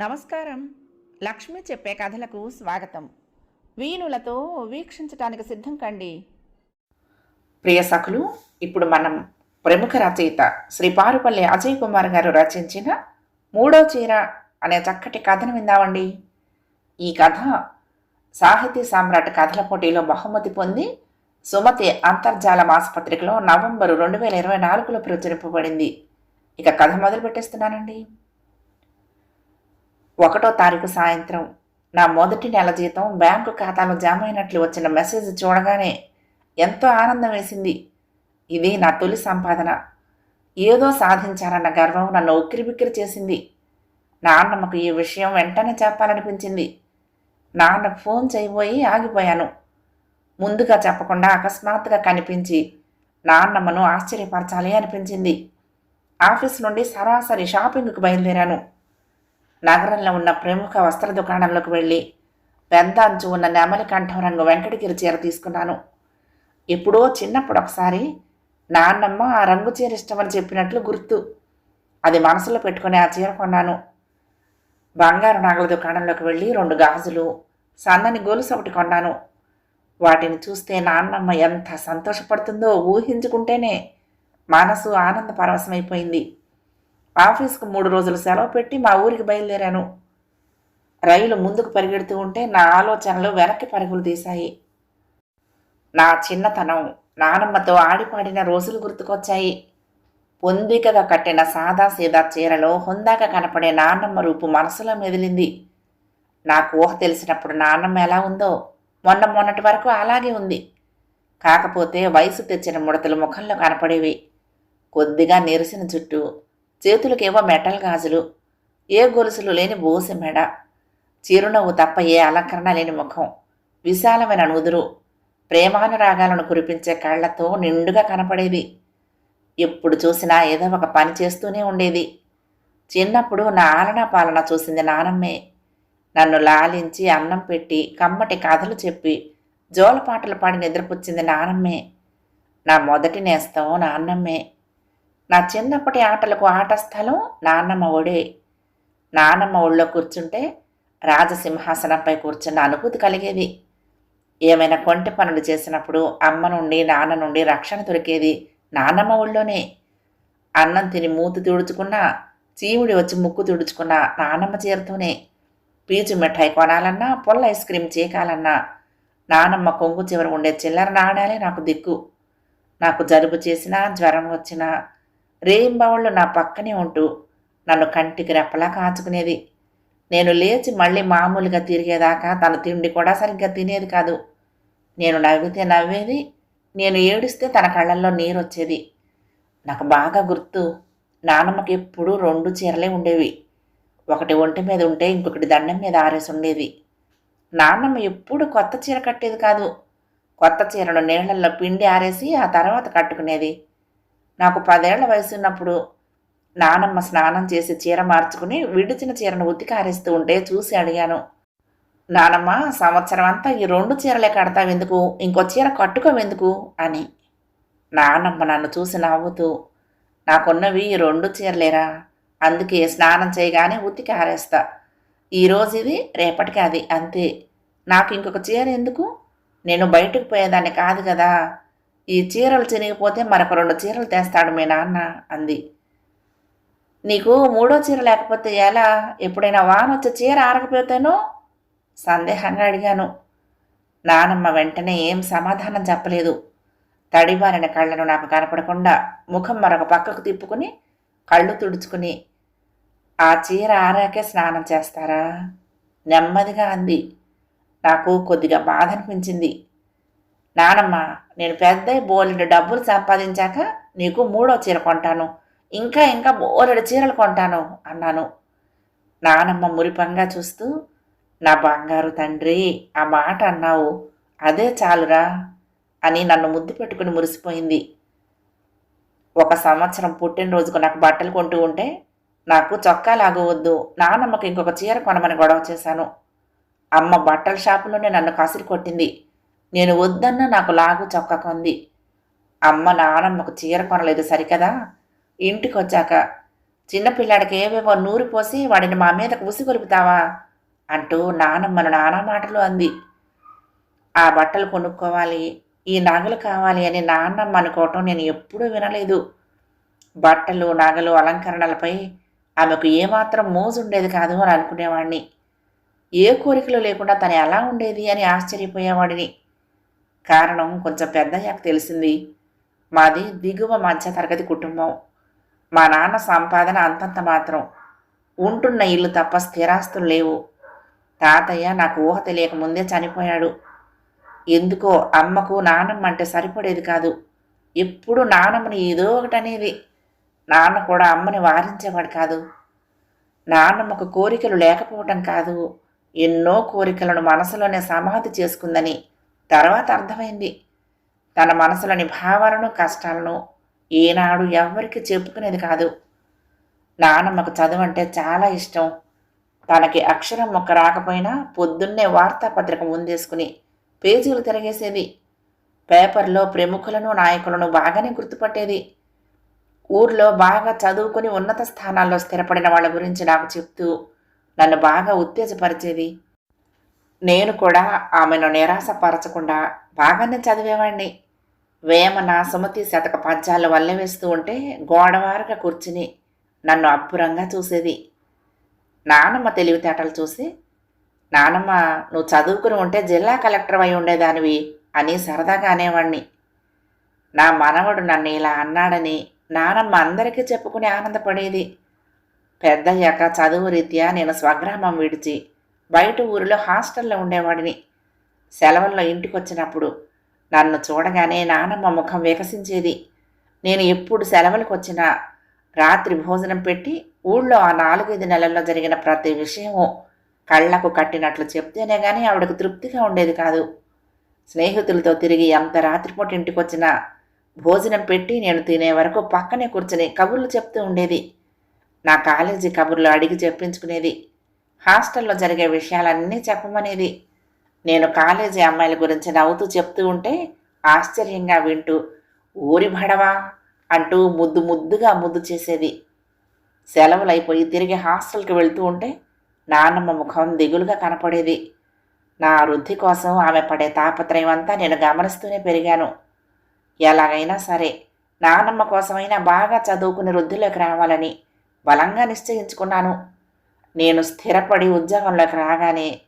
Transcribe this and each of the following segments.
నమస్కారం. లక్ష్మి చెప్పే కథలకు స్వాగతం. వీణులతో వీక్షించటానికి సిద్ధం కండి. ప్రియ సఖులు ఇప్పుడు మనం ప్రముఖ రచయిత శ్రీ పారుపల్లి అజయ్ కుమార్ గారు రచించిన మూడో చీర అనే చక్కటి కథను విందామండి. ఈ కథ సాహితీ సామ్రాట్ కథల పోటీలో బహుమతి పొంది సుమతి అంతర్జాల మాసపత్రికలో నవంబరు రెండు వేల ఇరవై నాలుగులో ప్రచురింపబడింది. ఇక కథ మొదలు పెట్టేస్తున్నానండి ఒకటో తారీఖు సాయంత్రం. నా మొదటి నెల జీతం బ్యాంకు ఖాతాలో జమ అయినట్లు వచ్చిన మెసేజ్ చూడగానే ఎంతో ఆనందం వేసింది. ఇది నా తొలి సంపాదన. ఏదో సాధించాలన్న గర్వం నన్ను ఉక్కిరిబిక్కిరి చేసింది. నాన్నమ్మకు ఈ విషయం వెంటనే చెప్పాలనిపించింది. నాన్నకు ఫోన్ చేయబోయి ఆగిపోయాను. ముందుగా చెప్పకుండా అకస్మాత్తుగా కనిపించి నాన్నమ్మను ఆశ్చర్యపరచాలి అనిపించింది. ఆఫీస్ నుండి సరాసరి షాపింగ్కు బయలుదేరాను. నగరంలో ఉన్న ప్రముఖ వస్త్ర దుకాణంలోకి వెళ్ళి పెద్ద అంచు ఉన్న నెమలి కంఠం రంగు వెంకటగిరి చీర తీసుకున్నాను. ఎప్పుడో చిన్నప్పుడు ఒకసారి నాన్నమ్మ ఆ రంగు చీర ఇష్టమని చెప్పినట్లు గుర్తు. అది మనసులో పెట్టుకుని ఆ చీర కొన్నాను. బంగారు నాగల దుకాణంలోకి వెళ్ళి రెండు గాజులు సన్నని గొలుసు ఒకటి కొన్నాను. వాటిని చూస్తే నాన్నమ్మ ఎంత సంతోషపడుతుందో ఊహించుకుంటేనే మనసు ఆనంద పరవశమైపోయింది ఆఫీస్కు మూడు రోజులు సెలవు పెట్టి మా ఊరికి బయలుదేరాను. రైలు ముందుకు పరిగెడుతూ ఉంటే నా ఆలోచనలు వెనక్కి పరుగులు తీశాయి. నా చిన్నతనం నానమ్మతో ఆడిపాడిన రోజులు గుర్తుకొచ్చాయి. పొందికగా కట్టిన సాదా సీదా చీరలో హుందాగా కనపడే నాన్నమ్మ రూపు మనసులో మెదిలింది. నాకు ఊహ తెలిసినప్పుడు నాన్నమ్మ ఎలా ఉందో మొన్న మొన్నటి వరకు అలాగే ఉంది. కాకపోతే వయసు తెచ్చిన ముడతలు ముఖంలో కనపడేవి. కొద్దిగా నెరిసిన జుట్టు చేతులకేవో మెటల్ గాజులు ఏ గొలుసులు లేని బోసి మెడ చిరునవ్వు తప్ప ఏ అలంకరణ లేని ముఖం విశాలమైన నుదురు ప్రేమానురాగాలను కురిపించే కళ్ళతో నిండుగా కనపడేది ఎప్పుడు చూసినా ఏదో ఒక పని చేస్తూనే ఉండేది చిన్నప్పుడు నా ఆలనా పాలన చూసింది నానమ్మే. నన్ను లాలించి అన్నం పెట్టి కమ్మటి కథలు చెప్పి జోలపాటలు పాడి నిద్రపుచ్చింది నానమ్మే. నా మొదటి నేస్తం నాన్నమ్మే. నా చిన్నప్పటి ఆటలకు ఆట స్థలం నాన్నమ్మ ఒడే. నాన్నమ్మ ఒళ్ళో కూర్చుంటే రాజసింహాసనంపై కూర్చున్న అనుభూతి కలిగేది. ఏమైనా కొంటి పనులు చేసినప్పుడు అమ్మ నుండి నాన్న నుండి రక్షణ దొరికేది నాన్నమ్మ ఒళ్ళోనే. అన్నం తిని మూతి తుడుచుకున్నా చీముడి వచ్చి ముక్కు తుడుచుకున్నా నాన్నమ్మ చేరుతూనే. పీచు మిఠాయి కొనాలన్నా పొల్ల ఐస్ క్రీమ్ చీకాలన్నా నానమ్మ కొంగు చివర ఉండే చిల్లర నాణాలే నాకు దిక్కు. నాకు జలుబు చేసినా జ్వరం వచ్చినా రేయింబావుళ్ళు నా పక్కనే ఉంటూ నన్ను కంటికి రెప్పలా కాచుకునేది. నేను లేచి మళ్ళీ మామూలుగా తిరిగేదాకా తన తిండి కూడా సరిగ్గా తినేది కాదు. నేను నవ్వితే నవ్వేది నేను ఏడిస్తే తన కళ్ళల్లో నీరు వచ్చేది నాకు బాగా గుర్తు నానమ్మకి ఎప్పుడూ రెండు చీరలే ఉండేవి. ఒకటి ఒంటి మీద ఉంటే ఇంకొకటి దండం మీద ఆరేసి ఉండేది. నాన్నమ్మ ఎప్పుడు కొత్త చీర కట్టేది కాదు. కొత్త చీరను నీళ్ళలో పిండి ఆరేసి ఆ తర్వాత కట్టుకునేది. నాకు పదేళ్ళ వయసు ఉన్నప్పుడు నానమ్మ స్నానం చేసి చీర మార్చుకుని విడిచిన చీరను ఉతికారేస్తూ ఉంటే చూసి అడిగాను నానమ్మ సంవత్సరం అంతా ఈ రెండు చీరలే కడతావెందుకు ఇంకో చీర కట్టుకోవెందుకు అని. నానమ్మ నన్ను చూసి నవ్వుతూ నాకున్నవి ఈ రెండు చీరలేరా? అందుకే స్నానం చేయగానే ఉతికి ఆరేస్తా ఈరోజు ఇది రేపటికి అది అంతే. నాకు ఇంకొక చీర ఎందుకు? నేను బయటకు పోయేదాన్ని కాదు కదా. ఈ చీరలు చినిగిపోతే మరొక రెండు చీరలు తెస్తాడు మీ నాన్న అంది. నీకు మూడో చీర లేకపోతే ఎలా? ఎప్పుడైనా వాన వచ్చే చీర ఆరకపోతేనో? సందేహంగా అడిగాను. నానమ్మ వెంటనే ఏం సమాధానం చెప్పలేదు. తడిబారిన కళ్ళను నాకు కనపడకుండా ముఖం మరొక పక్కకు తిప్పుకుని కళ్ళు తుడుచుకుని ఆ చీర ఆరాకే స్నానం చేస్తారా? నెమ్మదిగా అంది. నాకు కొద్దిగా బాధ అనిపించింది నానమ్మ నేను పెద్ద బోలెడు డబ్బులు సంపాదించాక నీకు మూడో చీర కొంటాను. ఇంకా ఇంకా బోలెడు చీరలు కొంటాను అన్నాను. నానమ్మ మురిపంగా చూస్తూ నా బంగారు తండ్రి ఆ మాట అన్నావు అదే చాలురా అని నన్ను ముద్దు పెట్టుకుని మురిసిపోయింది. ఒక సంవత్సరం పుట్టినరోజుకు నాకు బట్టలు కొంటూ ఉంటే నాకు చొక్కా లాగవద్దు నానమ్మకి ఇంకొక చీర కొనమని గొడవ చేశాను. అమ్మ బట్టల షాపులోనే నన్ను కసిరి కొట్టింది. నేను వద్దన్న నాకు లాగు చొక్కకుంది. అమ్మ నానమ్మకు చీర కొనలేదు సరికదా? ఇంటికి వచ్చాక చిన్నపిల్లాడికి ఏవేవో నూరు పోసి వాడిని మా మీదకు ఉసిగొలుపుతావా అంటూ నానమ్మను నానా మాటలు అంది. ఆ బట్టలు కొనుక్కోవాలి ఈ నగలు కావాలి అని నాన్నమ్మ అనుకోవటం నేను ఎప్పుడూ వినలేదు. బట్టలు నగలు అలంకరణలపై ఆమెకు ఏమాత్రం మోజుండేది కాదు అని అనుకునేవాడిని ఏ కోరికలు లేకుండా తను ఎలా ఉండేది అని ఆశ్చర్యపోయేవాడిని. కారణం కొంచెం పెద్దయ్యాక తెలిసింది. మాది దిగువ మధ్య తరగతి కుటుంబం. మా నాన్న సంపాదన అంతంత మాత్రం. ఉంటున్న ఇల్లు తప్ప స్థిరాస్తులు లేవు. తాతయ్య నాకు ఊహ తెలియక ముందే చనిపోయాడు. ఎందుకో అమ్మకు నానమ్మ అంటే సరిపడేది కాదు. ఎప్పుడు నానమ్మని ఏదో ఒకటి అనేది. నాన్న కూడా అమ్మని వారించేవాడు కాదు. నాన్నమ్మకు కోరికలు లేకపోవటం కాదు. ఎన్నో కోరికలను మనసులోనే సమాధి చేసుకుందని. తర్వాత అర్థమైంది. తన మనసులోని భావాలను కష్టాలను ఏనాడు ఎవ్వరికి చెప్పుకునేది కాదు. నానమ్మకు చదువు అంటే చాలా ఇష్టం. తనకి అక్షరం మొక్క రాకపోయినా పొద్దున్నే వార్తాపత్రిక ముందేసుకుని పేజీలు తిరగేసేది. పేపర్లో ప్రముఖులను నాయకులను బాగానే గుర్తుపట్టేది. ఊర్లో బాగా చదువుకుని ఉన్నత స్థానాల్లో స్థిరపడిన వాళ్ళ గురించి నాకు చెప్తూ నన్ను బాగా ఉత్తేజపరిచేది. నేను కూడా ఆమెను నిరాశపరచకుండా బాగానే చదివేవాణ్ణి. వేమన సుమతి శతక పద్యాలు వల్లే వేస్తూ ఉంటే గోడవారుగా కూర్చుని నన్ను అప్పురంగా చూసేది. నానమ్మ తెలివితేటలు చూసి నానమ్మ నువ్వు చదువుకుని ఉంటే జిల్లా కలెక్టర్ అయి ఉండేదానివి అని సరదాగా అనేవాణ్ణి. నా మనవడు నన్ను ఇలా అన్నాడని నానమ్మ అందరికీ చెప్పుకుని ఆనందపడేది. పెద్దయ్యాక చదువు రీత్యా నేను స్వగ్రామం విడిచి బయట ఊరిలో హాస్టల్లో ఉండేవాడిని. సెలవుల్లో ఇంటికొచ్చినప్పుడు నన్ను చూడగానే నానమ్మ ముఖం వికసించేది. నేను ఎప్పుడు సెలవులకు వచ్చినా రాత్రి భోజనం పెట్టి ఊళ్ళో ఆ నాలుగైదు నెలల్లో జరిగిన ప్రతి విషయము కళ్ళకు కట్టినట్లు చెప్తేనే కానీ ఆవిడకు తృప్తిగా ఉండేది కాదు. స్నేహితులతో తిరిగి ఎంత రాత్రిపూట ఇంటికొచ్చినా భోజనం పెట్టి నేను తినే వరకు పక్కనే కూర్చుని కబుర్లు చెప్తూ ఉండేది. నా కాలేజీ కబుర్లు అడిగి చెప్పించుకునేది. హాస్టల్లో జరిగే విషయాలన్నీ చెప్పమనేది. నేను కాలేజీ అమ్మాయిల గురించి నవ్వుతూ చెప్తూ ఉంటే ఆశ్చర్యంగా వింటూ ఊరి భడవా అంటూ ముద్దు ముద్దుగా ముద్దు చేసేది. సెలవులైపోయి తిరిగి హాస్టల్కి వెళ్తూ ఉంటే నాన్నమ్మ ముఖం దిగులుగా కనపడేది. నా వృద్ధి కోసం ఆమె పడే తాపత్రయం అంతా నేను గమనిస్తూనే పెరిగాను. ఎలాగైనా సరే నాన్నమ్మ కోసమైనా బాగా చదువుకుని వృద్ధిలోకి రావాలని బలంగా నిశ్చయించుకున్నాను. నేను స్థిరపడి ఉద్యోగంలోకి రాగానే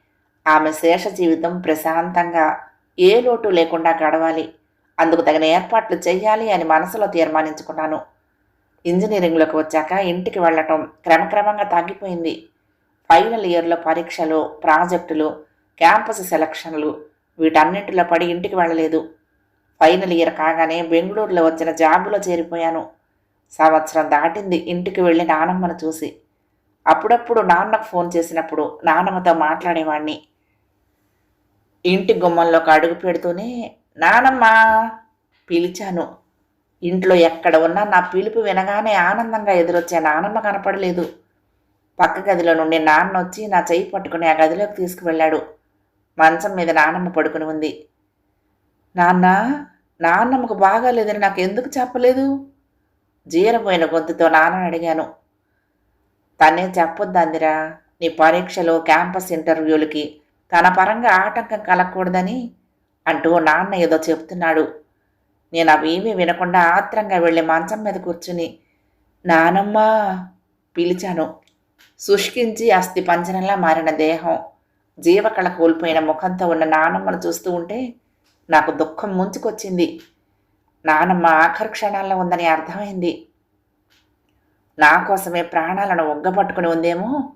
ఆమె శేష జీవితం ప్రశాంతంగా ఏ లోటు లేకుండా గడవాలి. అందుకు తగిన ఏర్పాట్లు చేయాలి అని మనసులో తీర్మానించుకున్నాను. ఇంజనీరింగ్లోకి వచ్చాక ఇంటికి వెళ్ళటం క్రమక్రమంగా తగ్గిపోయింది. ఫైనల్ ఇయర్లో పరీక్షలు ప్రాజెక్టులు క్యాంపస్ సెలక్షన్లు వీటన్నింటిలో పడి ఇంటికి వెళ్ళలేదు. ఫైనల్ ఇయర్ కాగానే బెంగళూరులో వచ్చిన జాబులో చేరిపోయాను. సంవత్సరం దాటింది ఇంటికి వెళ్ళి నానమ్మను చూసి. అప్పుడప్పుడు నాన్నకు ఫోన్ చేసినప్పుడు నానమ్మతో మాట్లాడేవాణ్ణి. ఇంటి గుమ్మంలోకి అడుగు పెడుతూనే నానమ్మ! పిలిచాను. ఇంట్లో ఎక్కడ ఉన్నా నా పిలుపు వినగానే ఆనందంగా ఎదురొచ్చే నానమ్మ కనపడలేదు. పక్క గదిలో నుండి నాన్న వచ్చి నా చెయ్యి పట్టుకుని ఆ గదిలోకి తీసుకువెళ్ళాడు. మంచం మీద నానమ్మ పడుకుని ఉంది. నాన్న నాన్నమ్మకు బాగాలేదని నాకు ఎందుకు చెప్పలేదు? జీరపోయిన గొంతుతో నాన్న అడిగాను. తనే చెప్పొద్దందిరా. నీ పరీక్షలు క్యాంపస్ ఇంటర్వ్యూలకి తన పరంగా ఆటంకం కలగకూడదని అంటూ నాన్న ఏదో చెప్తున్నాడు. నేను అవేమీ వినకుండా ఆత్రంగా వెళ్ళి మంచం మీద కూర్చుని నానమ్మ పిలిచాను. శుష్కించి అస్థి పంజరంలా మారిన దేహం జీవకళ కోల్పోయిన ముఖంతో ఉన్న నానమ్మను చూస్తూ ఉంటే నాకు దుఃఖం ముంచుకొచ్చింది. నానమ్మ ఆఖరి క్షణాల్లో ఉందని అర్థమైంది. నా కోసమే ప్రాణాలను ఒగ్గబట్టుకుని ఉందేమో?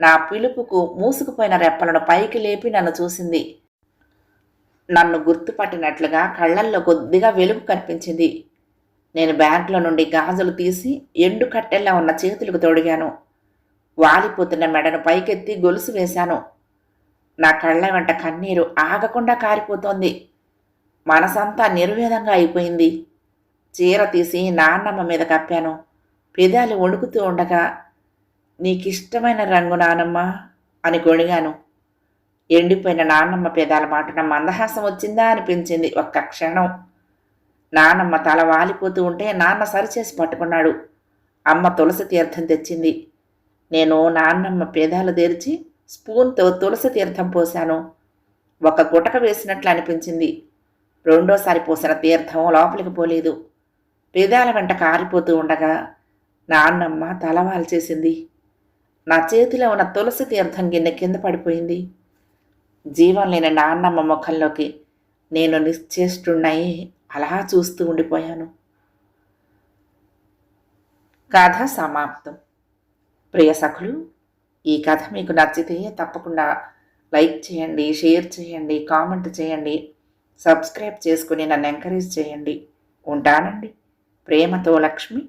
నా పిలుపుకు మూసుకుపోయిన రెప్పలను పైకి లేపి నన్ను చూసింది. నన్ను గుర్తుపట్టినట్లుగా కళ్ళల్లో కొద్దిగా వెలుగు కనిపించింది. నేను బ్యాగ్లో నుండి గాజులు తీసి ఎండు కట్టెల్లా ఉన్న చేతులకు తొడిగాను. వాలిపోతున్న మెడను పైకెత్తి గొలుసు వేశాను. నా కళ్ళ వెంట కన్నీరు ఆగకుండా కారిపోతోంది. మనసంతా నిర్వేదంగా అయిపోయింది. చీర తీసి నాన్నమ్మ మీద కప్పాను. పెదాలు వణుకుతూ ఉండగా నీకిష్టమైన రంగు నానమ్మ అని గొణిగాను. ఎండిపోయిన నాన్నమ్మ పెదాల మాటన మందహాసం వచ్చిందా అనిపించింది ఒక్క క్షణం. నానమ్మ తల వాలిపోతూ ఉంటే నాన్న సరిచేసి పట్టుకున్నాడు. అమ్మ తులసి తీర్థం తెచ్చింది. నేను నాన్నమ్మ పేదాలు తెరిచి స్పూన్తో తులసి తీర్థం పోశాను. ఒక గుటక వేసినట్లు అనిపించింది. రెండోసారి పోసిన తీర్థం లోపలికి పోలేదు. పేదాల వెంట కారిపోతూ ఉండగా నాన్నమ్మ తలవాలు చేసింది నా చేతిలో ఉన్న తులసి తీర్థం గిన్నె కింద పడిపోయింది. జీవం లేని నాన్నమ్మ ముఖంలోకి నేను నిశ్చేష్టున్నాయి అలా చూస్తూ ఉండిపోయాను. కథ సమాప్తం. ప్రియ సఖులు ఈ కథ మీకు నచ్చితే తప్పకుండా లైక్ చేయండి షేర్ చేయండి కామెంట్ చేయండి సబ్స్క్రైబ్ చేసుకుని నన్ను ఎంకరేజ్ చేయండి. ఉంటానండి. ప్రేమతో లక్ష్మి.